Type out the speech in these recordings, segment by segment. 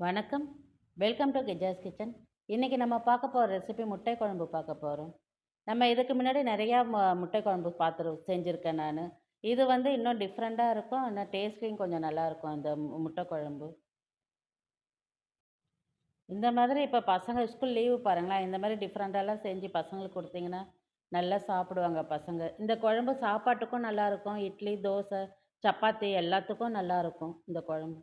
வணக்கம். Welcome to கெஜாஸ் kitchen இன்றைக்கி நம்ம பார்க்க போகிற ரெசிபி முட்டை குழம்பு பார்க்க போகிறோம் நம்ம இதுக்கு முன்னாடி நிறையா முட்டை குழம்பு பார்த்து செஞ்சுருக்கேன் நான். இது வந்து இன்னும் டிஃப்ரெண்ட்டாக இருக்கும். ஆனால் டேஸ்ட்லையும் கொஞ்சம் நல்லாயிருக்கும் அந்த முட்டை குழம்பு. இந்த மாதிரி இப்போ பசங்க ஸ்கூல் லீவு பாருங்களேன். இந்த மாதிரி டிஃப்ரெண்ட்டாலாம் செஞ்சு பசங்களுக்கு கொடுத்தீங்கன்னா நல்லா சாப்பிடுவாங்க பசங்க. இந்த குழம்பு சாப்பாட்டுக்கும் நல்லாயிருக்கும் இட்லி தோசை சப்பாத்தி எல்லாத்துக்கும் நல்லா இருக்கும் இந்த குழம்பு.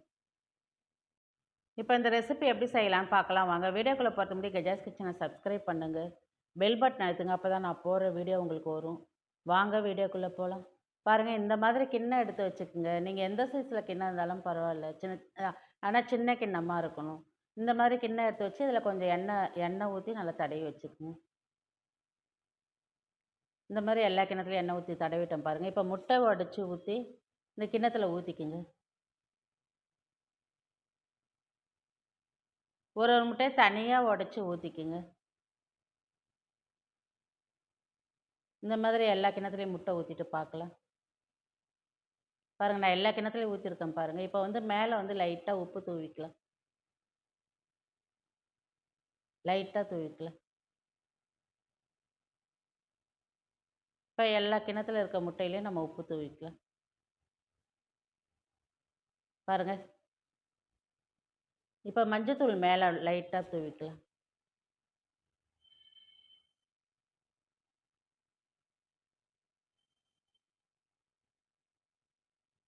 இப்போ இந்த ரெசிபி எப்படி செய்யலாம்னு பார்க்கலாம். வாங்க வீடியோக்குள்ளே பார்த்து முடியும் கஜாஸ் கிச்சனை சப்ஸ்கிரைப் பண்ணுங்கள் பெல் பட்டன் அழுத்துங்க அப்போ தான் நான் போடுற வீடியோ உங்களுக்கு வரும். வாங்க வீடியோக்குள்ளே போகலாம் பாருங்கள் இந்த மாதிரி கிண்ணம் எடுத்து வச்சுக்கோங்க. நீங்கள் எந்த சைஸில் கிண்ணம் இருந்தாலும் பரவாயில்ல. சின்ன ஆனால் சின்ன கிண்ணமாக இருக்கணும். இந்த மாதிரி கிண்ணம் எடுத்து வச்சு இதில் கொஞ்சம் எண்ணெய் எண்ணெய் ஊற்றி நல்லா தடவி வச்சுக்கோங்க. இந்த மாதிரி எல்லா கிண்ணத்துலையும் எண்ணெய் ஊற்றி தடவிட்டேன் பாருங்கள் இப்போ முட்டை உடச்சி ஊற்றி இந்த கிண்ணத்தில் ஊற்றிக்கிங்க ஒரு ஒரு முட்டையை தனியாக உடச்சி ஊற்றிக்குங்க இந்த மாதிரி எல்லா கிணத்துலேயும் முட்டை ஊற்றிட்டு பார்க்கலாம் பாருங்கள் நான் எல்லா கிணத்துலையும் ஊற்றிருக்கேன் பாருங்கள் இப்போ வந்து மேலே வந்து லைட்டாக உப்பு தூவிக்கலாம். லைட்டாக தூவிக்கலாம். இப்போ எல்லா கிணத்துல இருக்க முட்டையிலையும் நம்ம உப்பு தூவிக்கலாம். பாருங்கள் இப்போ மஞ்சத்தூள் மேலே லைட்டாக தூவிக்கலாம்.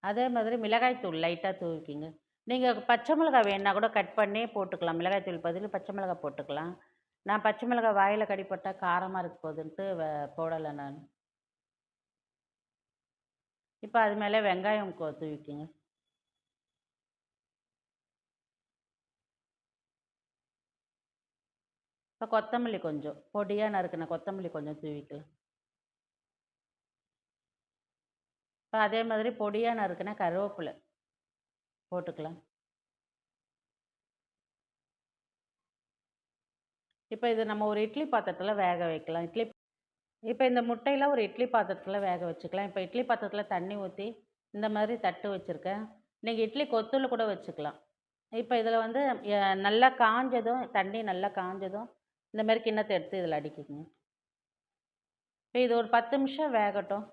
அதே மாதிரி மிளகாய்த்தூள் லைட்டாக தூவிக்கிங்க. நீங்கள் பச்சை மிளகாய் வேணால் கூட கட் பண்ணி போட்டுக்கலாம். மிளகாய்த்தூள் பதில் பச்சை மிளகாய் போட்டுக்கலாம். நான் பச்சை மிளகாய் வாயில் கடிப்பட்டால் காரமாக இருக்க போகுதுன்ட்டு வ- போடலை நான். இப்போ அது மேலே வெங்காயம் தூவிக்கிங்க. இப்போ கொத்தமல்லி கொஞ்சம். பொடியாக நறுக்கின கொத்தமல்லி கொஞ்சம் தூவிக்கலாம். இப்போ அதே மாதிரி பொடியாக நறுக்கின கருவேப்பிலை போட்டுக்கலாம். இப்போ இது நம்ம ஒரு இட்லி பாத்திரத்தில் வேக வைக்கலாம். இட்லி இப்போ இந்த முட்டையில் ஒரு இட்லி பாத்திரத்தில் வேக வச்சுக்கலாம். இப்போ இட்லி பாத்திரத்தில் தண்ணி ஊற்றி இந்த மாதிரி தட்டு வச்சுருக்கேன். நீங்கள் இட்லி கொத்துல கூட வச்சுக்கலாம். இப்போ இதில் வந்து நல்லா காஞ்சதும் தண்ணி நல்லா காஞ்சதும் இந்த மாதிரி கிண்ணத்தை எடுத்து இதில் அடிக்கிங்க இப்போ இது ஒரு பத்து நிமிஷம் வேகட்டும்.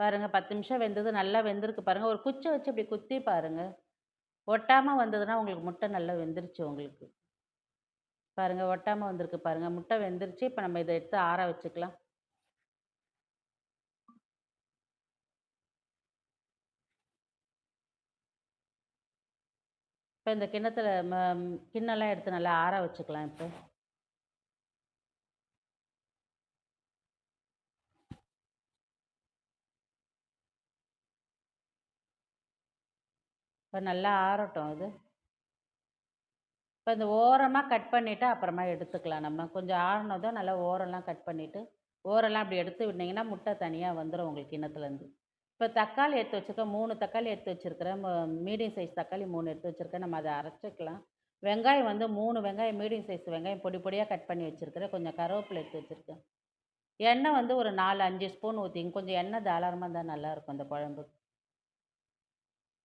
பாருங்கள் பத்து நிமிஷம் வெந்தது நல்லா வெந்திருக்கு பாருங்கள் ஒரு குச்சை வச்சு இப்படி குத்தி பாருங்கள் ஒட்டாமல் வந்ததுன்னா உங்களுக்கு முட்டை நல்லா வெந்துருச்சு உங்களுக்கு. பாருங்கள் ஒட்டாமல் வந்திருக்கு பாருங்கள் முட்டை வெந்துருச்சு. இப்போ நம்ம இதை எடுத்து ஆற வச்சுக்கலாம். இப்போ இந்த கிண்ணத்தில் ம கிண்ணெல்லாம் எடுத்து நல்லா ஆற வச்சுக்கலாம் இப்போ. இப்போ நல்லா ஆறட்டும் அது. இப்போ இந்த ஓரமாக கட் பண்ணிவிட்டு அப்புறமா எடுத்துக்கலாம். நம்ம கொஞ்சம் ஆறினதும் நல்லா ஓரம்லாம் கட் பண்ணிவிட்டு ஓரெல்லாம் அப்படி எடுத்து விட்டிங்கன்னா முட்டை தனியாக வந்துடும் உங்களுக்கு இனத்துலேருந்து. இப்போ தக்காளி எடுத்து வச்சுருக்கேன் மூணு தக்காளி எடுத்து வச்சுருக்கிறேன். மீடியம் சைஸ் தக்காளி மூணு எடுத்து வச்சுருக்கேன். நம்ம அதை அரைச்சிக்கலாம். வெங்காயம் வந்து மூணு வெங்காயம் மீடியம் சைஸ் வெங்காயம் பொடி பொடியாக கட் பண்ணி வச்சுருக்கிறேன். கொஞ்சம் கருவேப்பிலை எடுத்து வச்சுருக்கேன். எண்ணெய் வந்து ஒரு நாலு அஞ்சு ஸ்பூன் ஊற்றிங்க கொஞ்சம் எண்ணெய் தாராளமாக இருந்தால் நல்லாயிருக்கும் அந்த குழம்புக்கு.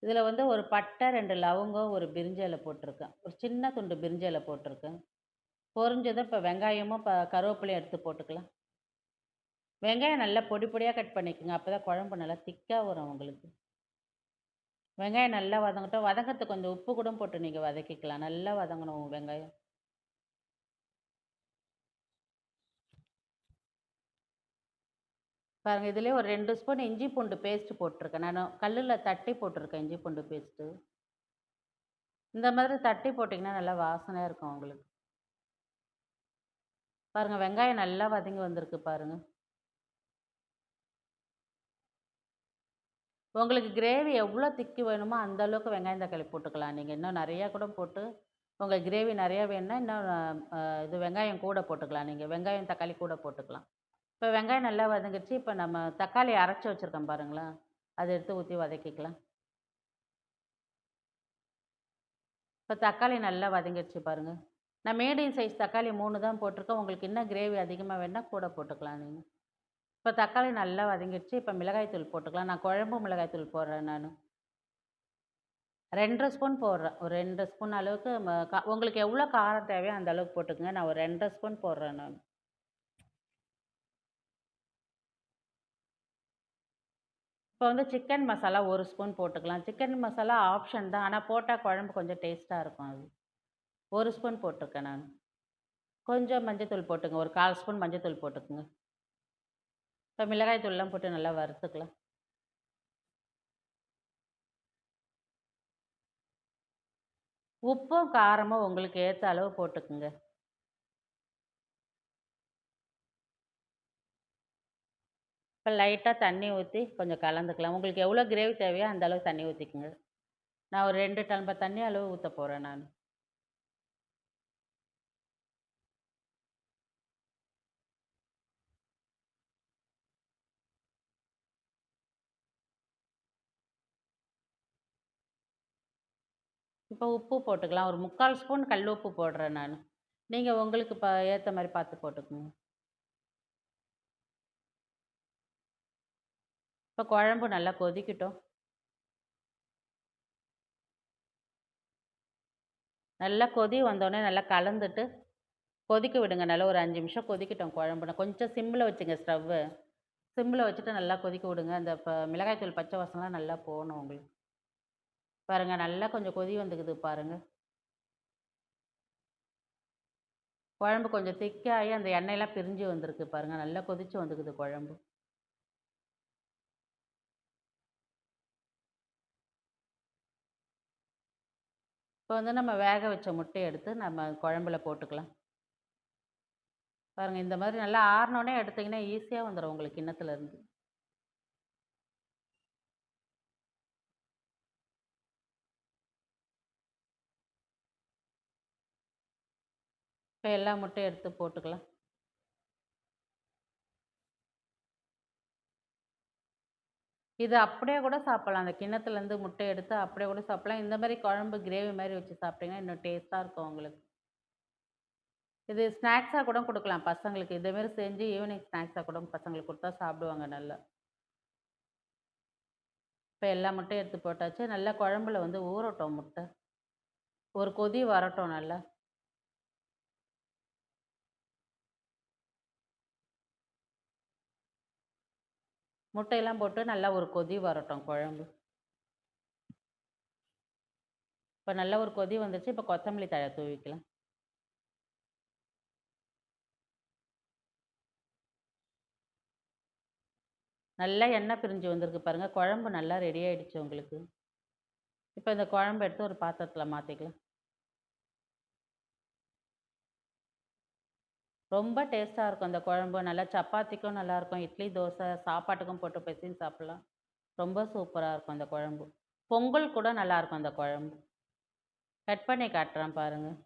இதில் வந்து ஒரு பட்டை ரெண்டு லவங்கம் ஒரு பிரிஞ்சலை போட்டிருக்கேன். ஒரு சின்ன துண்டு பிரிஞ்சலை போட்டிருக்கேன். பொறிஞ்சதும் இப்போ வெங்காயமும் இப்போ கருவேப்பிலையும் எடுத்து போட்டுக்கலாம். வெங்காயம் நல்லா பொடி பொடியாக கட் பண்ணிக்கோங்க. அப்போ தான் குழம்பு நல்லா திக்காக வரும் உங்களுக்கு. வெங்காயம் நல்லா வதங்கட்டும். வதங்கிறதுக்கு கொஞ்சம் உப்பு கூட போட்டு நீங்கள் வதக்கிக்கலாம். நல்லா வதங்கணும் வெங்காயம். பாருங்கள் இதுலேயே ஒரு ரெண்டு ஸ்பூன் இஞ்சி பூண்டு பேஸ்ட்டு போட்டிருக்கேன். நான் கல்லில் தட்டி போட்டிருக்கேன் இஞ்சி பூண்டு பேஸ்ட்டு இந்த மாதிரி தட்டி போட்டிங்கன்னா நல்லா வாசனையாக இருக்கும் உங்களுக்கு. பாருங்கள் வெங்காயம் நல்லா வதங்கி வந்திருக்கு பாருங்கள் உங்களுக்கு கிரேவி எவ்வளோ திக்கி வேணுமோ அந்த அளவுக்கு வெங்காயம் தக்காளி போட்டுக்கலாம். நீங்கள் இன்னும் நிறையா கூட போட்டு உங்களுக்கு கிரேவி நிறையா வேணும்னா இன்னும் இது வெங்காயம் கூட போட்டுக்கலாம். நீங்கள் வெங்காயம் தக்காளி கூட போட்டுக்கலாம். இப்போ வெங்காயம் நல்லா வதங்கிடுச்சு. இப்போ நம்ம தக்காளி அரைச்சி வச்சுருக்கோம் பாருங்களேன். அதை எடுத்து ஊற்றி வதக்கிக்கலாம். இப்போ தக்காளி நல்லா வதங்கிடுச்சு பாருங்கள் நான் மீடியம் சைஸ் தக்காளி மூணு தான் போட்டிருக்கேன். உங்களுக்கு இன்னும் கிரேவி அதிகமாக வேணால் கூட போட்டுக்கலாம் நீங்கள் இப்போ தக்காளி நல்லா வதங்கிடுச்சு. இப்போ மிளகாய்த்தூள் போட்டுக்கலாம். நான் குழம்பு மிளகாய்த்தூள் போடுறேன் நான். 2 1/2 ஸ்பூன் போடுறேன். ஒரு ரெண்டு ஸ்பூன் அளவுக்கு உங்களுக்கு எவ்வளோ காரம் தேவையோ அந்த அளவுக்கு போட்டுக்கங்க. நான் ஒரு 2 1/2 ஸ்பூன் போடுறேன் நான். இப்போ வந்து சிக்கன் மசாலா ஒரு ஸ்பூன் போட்டுக்கலாம். சிக்கன் மசாலா ஆப்ஷன் தான். ஆனால் போட்டால் குழம்பு கொஞ்சம் டேஸ்ட்டாக இருக்கும் அது. ஒரு ஸ்பூன் போட்டுருக்கேன் நான் கொஞ்சம் மஞ்சத்தூள் போட்டுங்க. ஒரு 1/4 ஸ்பூன் மஞ்சத்தூள் போட்டுக்குங்க இப்போ மிளகாய் தூள்லாம் போட்டு நல்லா வறுத்துக்கலாம். உப்பும், காரமும் உங்களுக்கு ஏற்ற அளவு போட்டுக்கங்க. இப்போ லைட்டாக தண்ணி ஊற்றி கொஞ்சம் கலந்துக்கலாம். உங்களுக்கு எவ்வளோ கிரேவி தேவையோ அந்த அளவு தண்ணி ஊற்றிக்குங்க நான் ஒரு ரெண்டு டம்பர் தண்ணி அளவு ஊற்ற போகிறேன் நான் இப்போ உப்பு போட்டுக்கலாம். ஒரு 3/4 ஸ்பூன் கல் உப்பு போடுறேன் நான் நீங்கள் உங்களுக்கு இப்போ ஏற்ற மாதிரி பார்த்து போட்டுக்கோங்க இப்போ குழம்பு நல்லா கொதிக்கட்டும். நல்லா கொதி வந்தோடனே நல்லா கலந்துட்டு, கொதிக்க விடுங்க. நல்லா ஒரு அஞ்சு நிமிஷம் கொதிக்கட்டும் குழம்பு. கொஞ்சம் சிம்மில் வச்சுங்க ஸ்டவ்வு. சிம்மில் வச்சுட்டு நல்லா கொதிக்க விடுங்க. அந்த இப்போ மிளகாய் தூள் பச்சை வாசனைலாம் நல்லா போகணும் உங்களுக்கு. பாருங்கள் நல்லா கொஞ்சம் கொதி வந்துக்குது பாருங்க. குழம்பு கொஞ்சம் திக்காகி அந்த எண்ணெயெல்லாம் பிரிஞ்சு வந்திருக்கு பாருங்கள் நல்லா கொதிச்சு வந்துக்குது குழம்பு. இப்போ வந்து நம்ம வேக வச்ச முட்டையை எடுத்து நம்ம குழம்புல போட்டுக்கலாம். பாருங்கள் இந்த மாதிரி நல்லா ஆறினோடனே எடுத்தீங்கன்னா ஈஸியாக வந்துடும் உங்களுக்கு கிண்ணத்துலேருந்து இப்போ எல்லா முட்டையும் எடுத்து போட்டுக்கலாம். இது அப்படியே கூட சாப்பிட்லாம் அந்த கிண்ணத்துலேருந்து முட்டை எடுத்து அப்படியே கூட சாப்பிட்லாம் இந்த மாதிரி குழம்பு கிரேவி மாதிரி வச்சு சாப்பிட்டிங்கன்னா இன்னும் டேஸ்ட்டாக இருக்கும் உங்களுக்கு. இது ஸ்நாக்ஸாக கூட கொடுக்கலாம் பசங்களுக்கு. இதேமாரி செஞ்சு ஈவினிங் ஸ்நாக்ஸாக கூட பசங்களுக்கு கொடுத்தா சாப்பிடுவாங்க நல்லா. இப்போ எல்லா முட்டையும் எடுத்து போட்டாச்சு. நல்லா குழம்புல வந்து ஊறட்டும் முட்டை. ஒரு கொதி வரட்டும் நல்லா. முட்டையெல்லாம் போட்டு நல்லா ஒரு கொதி வரட்டும் குழம்பு. இப்போ நல்லா ஒரு கொதி வந்துச்சு இப்போ கொத்தமல்லி தழை தூவிக்கலாம். நல்லா எண்ணெய் பிரிஞ்சு வந்திருக்கு பாருங்க. குழம்பு நல்லா ரெடி ஆயிடுச்சு உங்களுக்கு. இப்போ இந்த குழம்பு எடுத்து ஒரு பாத்திரத்தில் மாற்றிக்கலாம் ரொம்ப டேஸ்ட்டாக இருக்கும் அந்த குழம்பு. நல்லா சப்பாத்திக்கும் நல்லாயிருக்கும். இட்லி, தோசை, சாப்பாட்டுக்கும் போட்டு பெசஞ்சு சாப்பிட்லாம் ரொம்ப சூப்பராக இருக்கும் அந்த குழம்பு. பொங்கல் கூட நல்லாயிருக்கும் அந்த குழம்பு. கட் பண்ணி காட்டுறேன் பாருங்கள்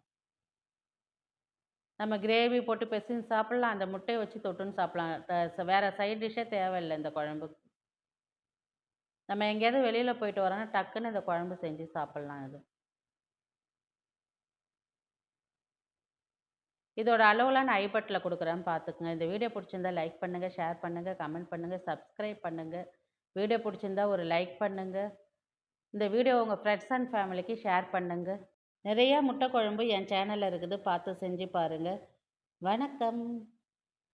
நம்ம கிரேவி போட்டு பெசின்னு சாப்பிட்லாம் அந்த முட்டையை வச்சு தொட்டுன்னு சாப்பிட்லாம் வேறு சைட் டிஷ்ஷே தேவையில்ல இந்த குழம்புக்கு. நம்ம எங்கேயாவது வெளியில் போயிட்டு வரோம்னா டக்குன்னு இந்த குழம்பு செஞ்சு சாப்பிட்லாம் இது. இதோட அளவுலாம் நான் ஐபட்டில் கொடுக்குறேன். பார்த்துக்குங்க. இந்த வீடியோ பிடிச்சிருந்தா லைக் பண்ணுங்கள் ஷேர் பண்ணுங்கள் கமெண்ட் பண்ணுங்கள் சப்ஸ்கிரைப் பண்ணுங்கள் வீடியோ பிடிச்சிருந்தா ஒரு லைக் பண்ணுங்கள் இந்த வீடியோ உங்கள் ஃப்ரெண்ட்ஸ் அண்ட் ஃபேமிலிக்கு ஷேர் பண்ணுங்கள் நிறையா முட்டை குழம்பு என் சேனலில் இருக்குது. பார்த்து செஞ்சு பாருங்கள் வணக்கம்.